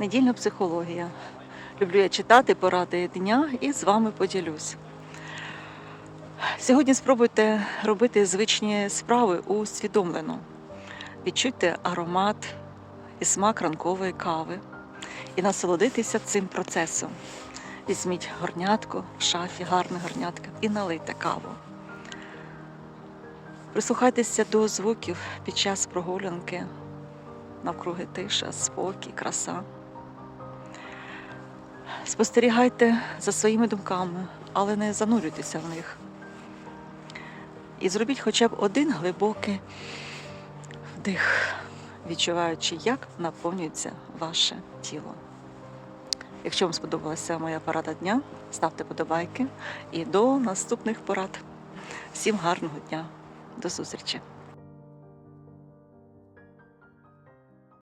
недільна психологія. Люблю я читати поради дня і з вами поділюсь. Сьогодні спробуйте робити звичні справи усвідомлено. Відчуйте аромат і смак ранкової кави і насолодитися цим процесом. Візьміть горнятко в шафі, гарне горнятко, і налийте каву. Прислухайтеся до звуків під час прогулянки. Навкруги тиша, спокій, краса. Спостерігайте за своїми думками, але не занурюйтеся в них. І зробіть хоча б один глибокий вдих, відчуваючи, як наповнюється ваше тіло. Якщо вам сподобалася моя порада дня, ставте подобайки і до наступних порад. Всім гарного дня. До зустрічі!